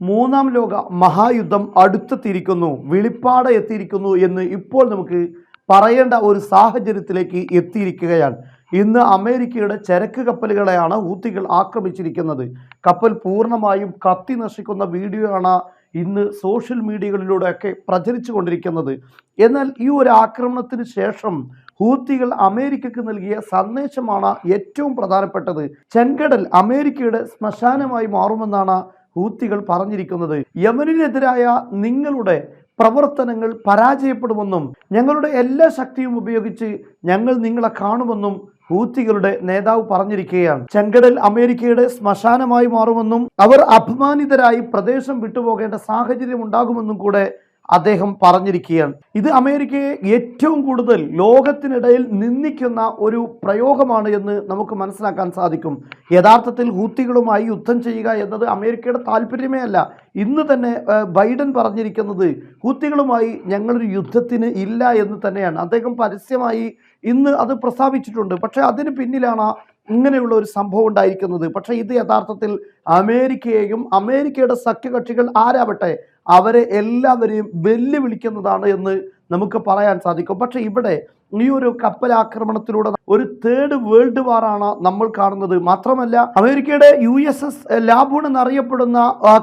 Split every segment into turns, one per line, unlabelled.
മൂന്നാം ലോക മഹായുദ്ധം അടുത്തെത്തിയിരിക്കുന്നു വെളിപ്പാട് എത്തിയിരിക്കുന്നു എന്ന് ഇപ്പോൾ നമുക്ക് പറയേണ്ട ഒരു സാഹചര്യത്തിലേക്ക് എത്തിയിരിക്കുകയാണ്. ഇന്ന് അമേരിക്കയുടെ ചരക്ക് കപ്പലുകളെയാണ് ഊത്തികൾ ആക്രമിച്ചിരിക്കുന്നത്. കപ്പൽ പൂർണമായും കത്തി നശിക്കുന്ന വീഡിയോ ആണ് ഇന്ന് സോഷ്യൽ മീഡിയകളിലൂടെയൊക്കെ പ്രചരിച്ചു കൊണ്ടിരിക്കുന്നത്. എന്നാൽ ഈ ഒരു ആക്രമണത്തിന് ശേഷം ഹൂത്തികൾ അമേരിക്കക്ക് നൽകിയ സന്ദേശമാണ് ഏറ്റവും പ്രധാനപ്പെട്ടത്. ചെങ്കടൽ അമേരിക്കയുടെ ശ്മശാനമായി മാറുമെന്നാണ് ഹൂത്തികൾ പറഞ്ഞിരിക്കുന്നത് യമനിനെതിരായ നിങ്ങളുടെ പ്രവർത്തനങ്ങൾ പരാജയപ്പെടുമെന്നും ഞങ്ങളുടെ എല്ലാ ശക്തിയും ഉപയോഗിച്ച് ഞങ്ങൾ നിങ്ങളെ കാണുമെന്നും ഹൂത്തികളുടെ നേതാവ് പറഞ്ഞിരിക്കുകയാണ്. ചെങ്കടൽ അമേരിക്കയുടെ ശ്മശാനമായി മാറുമെന്നും അവർ അപമാനിതരായി പ്രദേശം വിട്ടുപോകേണ്ട സാഹചര്യം ഉണ്ടാകുമെന്നും കൂടെ അദ്ദേഹം പറഞ്ഞിരിക്കുകയാണ്. ഇത് അമേരിക്കയെ ഏറ്റവും കൂടുതൽ ലോകത്തിനിടയിൽ നിന്ദിക്കുന്ന ഒരു പ്രയോഗമാണ് എന്ന് നമുക്ക് മനസ്സിലാക്കാൻ സാധിക്കും. യഥാർത്ഥത്തിൽ ഹൂത്തികളുമായി യുദ്ധം ചെയ്യുക എന്നത് അമേരിക്കയുടെ താല്പര്യമേ അല്ല. ഇന്ന് തന്നെ ബൈഡൻ പറഞ്ഞിരിക്കുന്നത് ഹൂത്തികളുമായി ഞങ്ങളൊരു യുദ്ധത്തിന് ഇല്ല എന്ന് തന്നെയാണ്. അദ്ദേഹം പരസ്യമായി ഇന്ന് അത് പ്രസ്താവിച്ചിട്ടുണ്ട്. പക്ഷേ അതിന് പിന്നിലാണ് ഇങ്ങനെയുള്ള ഒരു സംഭവം ഉണ്ടായിരിക്കുന്നത്. പക്ഷേ ഇത് യഥാർത്ഥത്തിൽ അമേരിക്കയെയും അമേരിക്കയുടെ സഖ്യകക്ഷികൾ ആരാവട്ടെ അവരെ എല്ലാവരെയും വെല്ലുവിളിക്കുന്നതാണ് എന്ന് നമുക്ക് പറയാൻ സാധിക്കും. പക്ഷേ ഇവിടെ ഈ ഒരു കപ്പൽ ആക്രമണത്തിലൂടെ ഒരു തേർഡ് വേൾഡ് വാറാണ് നമ്മൾ കാണുന്നത്. മാത്രമല്ല അമേരിക്കയുടെ യു എസ് എസ് ലാബൂൺ എന്നറിയപ്പെടുന്ന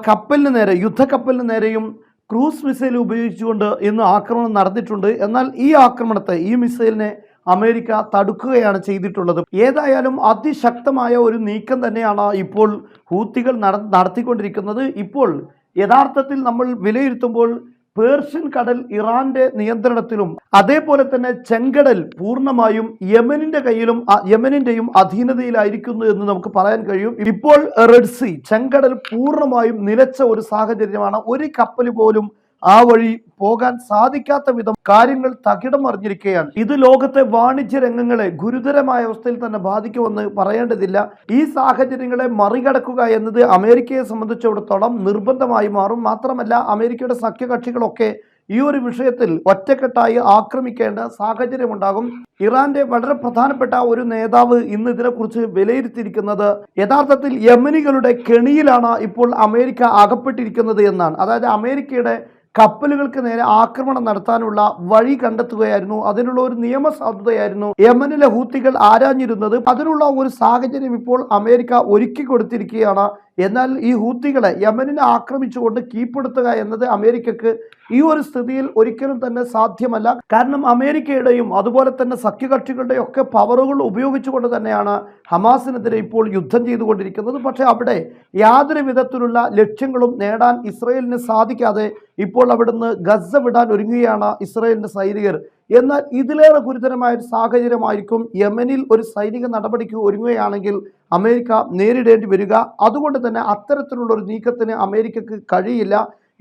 കപ്പലിന് നേരെ യുദ്ധക്കപ്പലിന് നേരെയും ക്രൂസ് മിസൈൽ ഉപയോഗിച്ചുകൊണ്ട് ഇന്ന് ആക്രമണം നടന്നിട്ടുണ്ട്. എന്നാൽ ഈ ആക്രമണത്തെ ഈ മിസൈലിനെ അമേരിക്ക തടുക്കുകയാണ് ചെയ്തിട്ടുള്ളത്. ഏതായാലും അതിശക്തമായ ഒരു നീക്കം തന്നെയാണ് ഇപ്പോൾ ഹൂത്തികൾ നടത്തിക്കൊണ്ടിരിക്കുന്നത്. ഇപ്പോൾ യഥാർത്ഥത്തിൽ നമ്മൾ വിലയിരുത്തുമ്പോൾ പേർഷ്യൻ കടൽ ഇറാന്റെ നിയന്ത്രണത്തിലും അതേപോലെ തന്നെ ചെങ്കടൽ പൂർണമായും യമനിന്റെ കയ്യിലും യമനിന്റെയും അധീനതയിലായിരിക്കുന്നു എന്ന് നമുക്ക് പറയാൻ കഴിയും. ഇപ്പോൾ റെഡ് സീ ചെങ്കടൽ പൂർണമായും നിലച്ച ഒരു സാഹചര്യമാണ്. ഒരു കപ്പൽ പോലും ആ വഴി പോകാൻ സാധിക്കാത്ത വിധം കാര്യങ്ങൾ തകിടം അറിഞ്ഞിരിക്കുകയാണ് ഇത് ലോകത്തെ വാണിജ്യ രംഗങ്ങളെ ഗുരുതരമായ അവസ്ഥയിൽ തന്നെ ബാധിക്കുമെന്ന് പറയേണ്ടതില്ല. ഈ സാഹചര്യങ്ങളെ മറികടക്കുക എന്നത് അമേരിക്കയെ സംബന്ധിച്ചിടത്തോളം നിർബന്ധമായി മാറും. മാത്രമല്ല അമേരിക്കയുടെ സഖ്യകക്ഷികളൊക്കെ ഈ ഒരു വിഷയത്തിൽ ഒറ്റക്കെട്ടായി ആക്രമിക്കേണ്ട സാഹചര്യമുണ്ടാകും. ഇറാന്റെ വളരെ പ്രധാനപ്പെട്ട ഒരു നേതാവ് ഇന്ന് ഇതിനെക്കുറിച്ച് വിലയിരുത്തിയിരിക്കുന്നത് യഥാർത്ഥത്തിൽ യമനികളുടെ കെണിയിലാണ് ഇപ്പോൾ അമേരിക്ക അകപ്പെട്ടിരിക്കുന്നത് എന്നാണ്. അതായത് അമേരിക്കയുടെ കപ്പലുകൾക്ക് നേരെ ആക്രമണം നടത്താനുള്ള വഴി കണ്ടെത്തുകയായിരുന്നു. അതിനുള്ള ഒരു നിയമസാധുതയായിരുന്നു യമനിലെ ഹൂത്തികൾ ആരാഞ്ഞിരുന്നത്. അതിനുള്ള ഒരു സാഹചര്യം ഇപ്പോൾ അമേരിക്ക ഒരുക്കി കൊടുത്തിരിക്കുകയാണ്. എന്നാൽ ഈ ഹൂത്തികളെ യമനിനെ ആക്രമിച്ചുകൊണ്ട് കീഴ്പ്പെടുത്തുക എന്നത് അമേരിക്കക്ക് ഈ ഒരു സ്ഥിതിയിൽ ഒരിക്കലും തന്നെ സാധ്യമല്ല. കാരണം അമേരിക്കയുടെയും അതുപോലെ തന്നെ സഖ്യകക്ഷികളുടെയും ഒക്കെ പവറുകൾ ഉപയോഗിച്ചുകൊണ്ട് തന്നെയാണ് ഹമാസിനെതിരെ ഇപ്പോൾ യുദ്ധം ചെയ്തുകൊണ്ടിരിക്കുന്നത്. പക്ഷേ അവിടെ യാതൊരു വിധത്തിലുള്ള ലക്ഷ്യങ്ങളും നേടാൻ ഇസ്രയേലിന് സാധിക്കാതെ ഇപ്പോൾ അവിടുന്ന് ഗസ വിടാൻ ഒരുങ്ങുകയാണ് ഇസ്രയേലിന്റെ സൈനികർ. എന്നാൽ ഇതിലേറെ ഗുരുതരമായ ഒരു സാഹചര്യമായിരിക്കും യമനിൽ ഒരു സൈനിക നടപടിക്ക് ഒരുങ്ങുകയാണെങ്കിൽ അമേരിക്ക നേരിടേണ്ടി വരിക. അതുകൊണ്ട് തന്നെ അത്തരത്തിലുള്ള ഒരു നീക്കത്തിന് അമേരിക്കക്ക് കഴിയില്ല.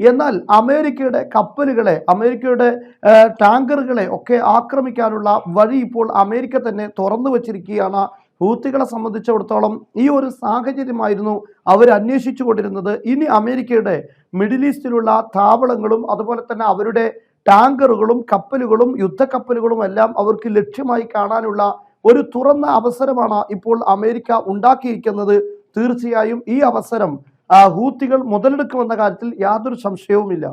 എന്നാൽ അമേരിക്കയുടെ കപ്പലുകളെ അമേരിക്കയുടെ ടാങ്കറുകളെ ഒക്കെ ആക്രമിക്കാനുള്ള വഴി ഇപ്പോൾ അമേരിക്ക തന്നെ തുറന്നു വച്ചിരിക്കുകയാണ് ഹൂത്തികളെ സംബന്ധിച്ചിടത്തോളം ഈ ഒരു സാഹചര്യമായിരുന്നു അവർ അന്വേഷിച്ചു കൊണ്ടിരുന്നത്. ഇനി അമേരിക്കയുടെ മിഡിൽ ഈസ്റ്റിലുള്ള താവളങ്ങളും അതുപോലെ തന്നെ അവരുടെ ടാങ്കറുകളും കപ്പലുകളും യുദ്ധക്കപ്പലുകളും എല്ലാം അവർക്ക് ലക്ഷ്യമായി കാണാനുള്ള ഒരു തുറന്ന അവസരമാണ് ഇപ്പോൾ അമേരിക്ക ഉണ്ടാക്കിയിരിക്കുന്നത്. തീർച്ചയായും ഈ അവസരം ഹൂത്തികൾ മുതലെടുക്കുമെന്ന കാര്യത്തിൽ യാതൊരു സംശയവുമില്ല.